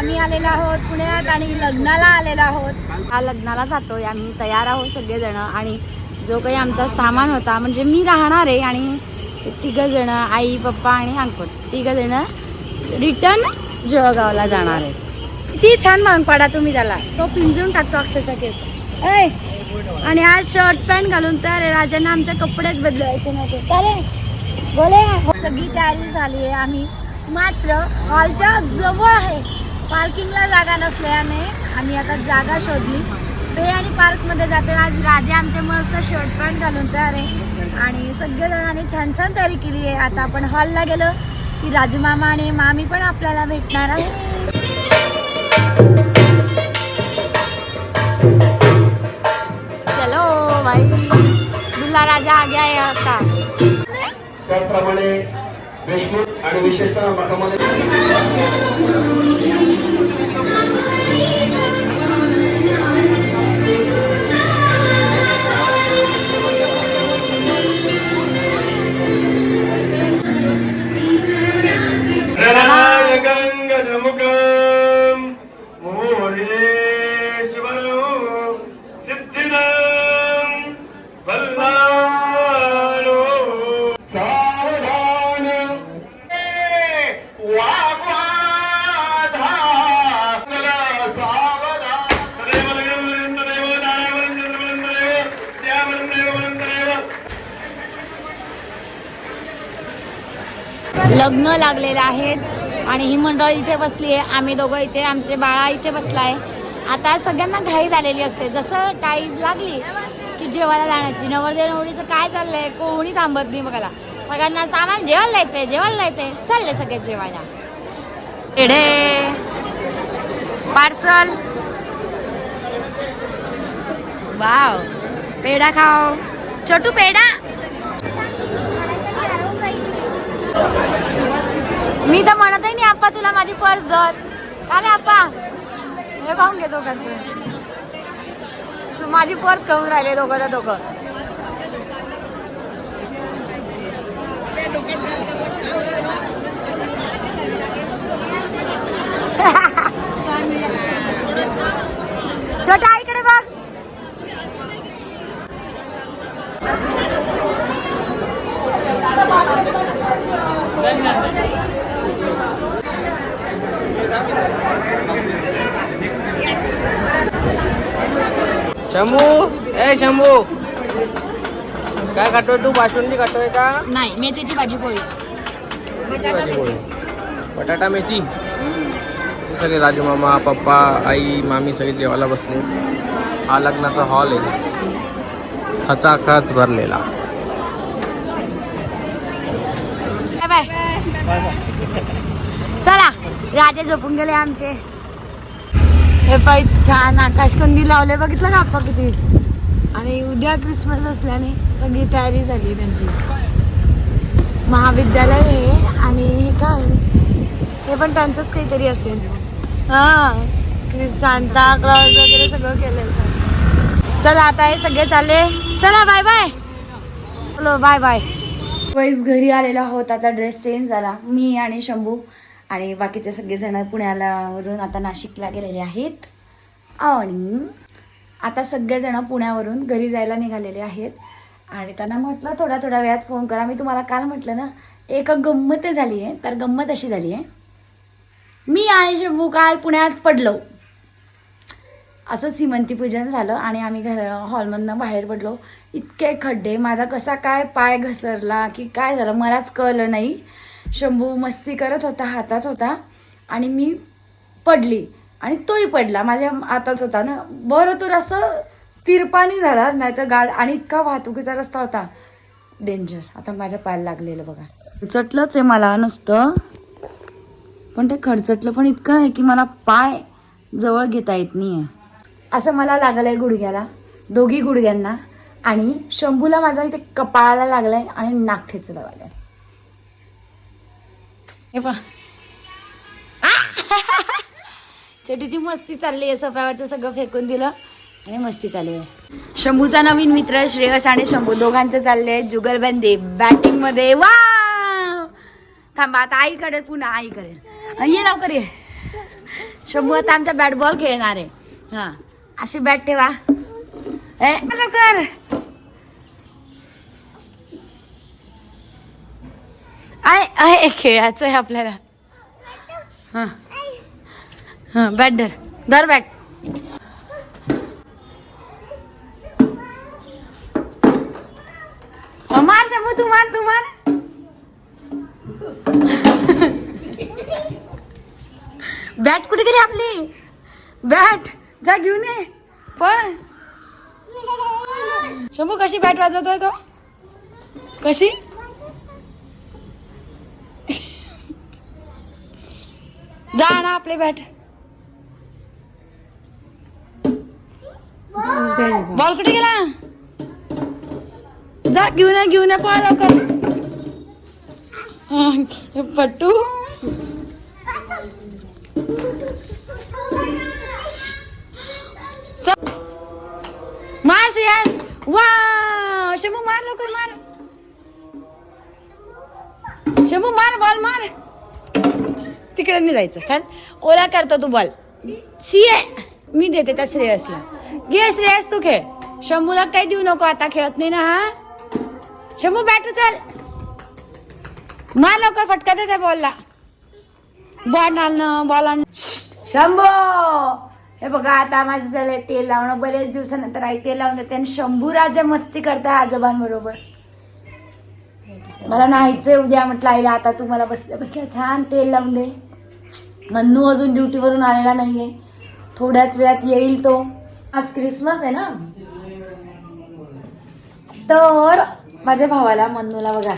आम्ही आलेलो आहोत पुण्यात आणि लग्नाला आलेलो आहोत. हा लग्नाला जातोय. आम्ही तयार आहोत सगळेजण आणि जो काही आमचा सामान होता म्हणजे मी राहणार आहे आणि तिघ जण आई पप्पा आणि अंकुट तिघ जण रिटर्न जळगावला जाणार आहे. किती छान मांग पाडा तुम्ही त्याला. तो पिंजून टाकतो अक्षरशः केस. ऐ आणि आज शर्ट पॅन्ट घालून तर राजांना आमचे कपडेच बदलायचे नव्हते. चालेल बोले. सगळी तयारी झाली आहे आम्ही. मात्र हॉलच्या जवळ आहे. पार्किंगला जागा नसल्याने आम्ही आता जागा शोधली. पे आणि पार्कमध्ये जाते. आज राजा आमचे मस्त शर्ट पॅन्ट घालून तयार आहे. आणि सगळेजणांनी छान छान तयारी केली आहे. आता आपण हॉलला गेलो की राजू मामा आणि मामी पण आपल्याला भेटणार आहे चलो भाई दुल्हा राजा आगे आहे आता. त्याचप्रमाणे देशमुख आणि विशेषतः मठामध्ये लग्न लागलेलं आहेत आणि ही मंडळ इथे बसली आहे. आम्ही दोघं इथे आमचे बाळा इथे बसला आहे आता सगळ्यांना घाई झालेली असते. जसं टाळीज लागली की जेवायला जाण्याची नवरदेव नवरीचं काय चाललंय कोणी थांबत नाही बघायला. सगळ्यांना सामान जेवायला जायचंय जेवायला जायचंय चाललंय सगळे जेवायला. पेढे पार्सल. वाव. पेढा खाओ. छोटू पेढा. मी तर म्हणतही नाही आप्पा तुला माझी पर्स धर. आले आप्पा हे पाहून घे दोघांचं. तू माझी पर्स खाऊन राहिले दोघं दोघं. छोटा इकडे बघ शंभू ए शंभू. काय खातोय तू? बासुंदी खातोय का? नाही मेथीची भाजी पोळी. भाजी पोळी. बटाटा मेथी. सगळे राजू मामा पप्पा आई मामी सगळे जेवायला बसले. हा लग्नाचा हॉल आहे. खचाखच भरलेला. चला राजे झोपून गेले आमचे. हे पाय छान आकाशकंदी लावले बघितलं ना आप्पा किती? आणि उद्या क्रिसमस असल्याने सगळी तयारी झाली त्यांची. महाविद्यालय आहे आणि काय? हे पण त्यांचंच काहीतरी असेल. हा सांता क्लॉज वगैरे सगळं केलं चला आता हे सगळे चालले. चला बाय बाय चलो बाय बाय वैस घरी आलेला होता आता ड्रेस चेंज झाला. मी आणि शंभू आणि बाकीचे सगळेजण पुण्याला वरून आता नाशिकला गेलेले आहेत. आणि आता सगळेजण पुण्यावरून घरी जायला निघालेले आहेत. आणि त्यांना म्हटलं थोड्या थोड्या वेळात फोन करा. मी तुम्हाला काल म्हटलं ना एक गंमत झाली आहे तर गंमत अशी झाली आहे मी आणि शंभू काल पुण्यात पडलो. असं सीमंती पूजन झालं आणि आम्ही घर हॉलमधनं बाहेर पडलो. इतके खड्डे माझा कसा काय पाय घसरला की काय झालं मलाच कळलं नाही. शंभू मस्ती करत होता हातात होता आणि मी पडली आणि तोही पडला. माझ्या हातात होता ना. बरं तो रस्ता तिरपानी झाला नाही तर गाड आणि इतका वाहतुकीचा रस्ता होता. डेंजर आता माझ्या पायाला लागलेलं बघा. चटलंच आहे मला नुसतं. पण ते खडचटलं पण इतकं आहे की मला पाय जवळ घेता येत नाही आहे असं मला लागलं आहे गुडघ्याला. दोघी गुडघ्यांना. आणि शंभूला माझा इथे कपाळाला लागला आहे आणि नाक ठेचलं आहे हे पहा. छोटीची मस्ती चालली आहे सोफ्यावरचं सगळं फेकून दिलं आणि मस्ती चालू आहे. शंभूचा नवीन मित्र श्रेयस आणि शंभू दोघांचं चाललंय जुगलबंदी. बॅटिंगमध्ये वा थांबा आता आई करेल पुन्हा आई करेल. ये लवकर ये. शंभू आता आमचा बॅट बॉल खेळणार आहे. हा अशी बॅट ठेवा. ए लवकर. आय आहे खेळायचं आहे आपल्याला. हां. हां बॅट धर. धर बॅट. मार शंभू तू मार तू मार. बॅट कुठे गेली आपली. बॅट जा घेऊन ये. पण शंभू कशी बॅट वाजवतोय तो? कशी? जा ना आपली बॅट. बॉल कुठे गेला? जा घेऊन या घेऊन या पळ लवकर. पट्टू मार श्रेयस. वा शंभू मार लवकर मार. शंभू मार बॉल मार. तिकडे नाही जायचं. चल. ओला करतो तू बॉल. शी आहे मी देते त्या श्रेयसला. घे श्रेयस तू खेळ. शंभूला काही देऊ नको आता खेळत नाही ना हा? शंभू बॅट चल मार लवकर फटका दे त्या बॉलला. बॉल आणणं बॉल आण शंभू! हे बघा आता माझं झालंय तेल लावणं. बरेच दिवसानंतर आई तेल लावून देते आणि शंभू राजा मस्ती करता आजोबांबरोबर. मला नाहीचंय उद्या. म्हटलं आईला आता तू मला बसल्या बसल्या छान तेल लावून दे. मन्नू अजून ड्युटीवरून आलेला नाही आहे थोड्याच वेळात येईल तो. आज क्रिसमस आहे ना? तर माझ्या भावाला मन्नूला बघा.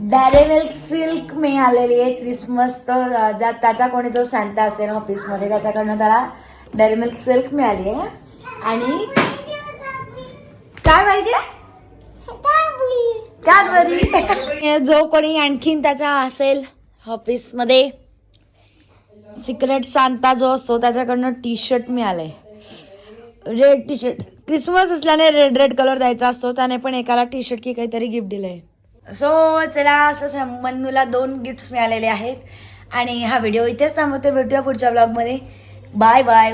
डॅरी मिल्क सिल्क आलेली आहे क्रिसमस. तर ज्या त्याचा कोणी जो सांता असेल ऑफिसमध्ये त्याच्याकडनं त्याला डॅरी मिल्क सिल्क मिळाली आहे. आणि काय पाहिजे कॅडबरी जो कोणी आणखीन त्याचा असेल ऑफिसमध्ये सिक्रेट सांता जो असतो त्याच्याकडनं टी शर्ट मिळालंय. रेड टी शर्ट क्रिसमस असल्याने रेड रेड कलर द्यायचा असतो त्याने पण एकाला टी शर्ट की काहीतरी गिफ्ट दिलंय. सो चला असं मनूला मन्नूला दोन गिफ्ट्स मिळालेले आहेत. आणि हा व्हिडिओ इथेच थांबवते. भेटूया पुढच्या ब्लॉगमध्ये बाय बाय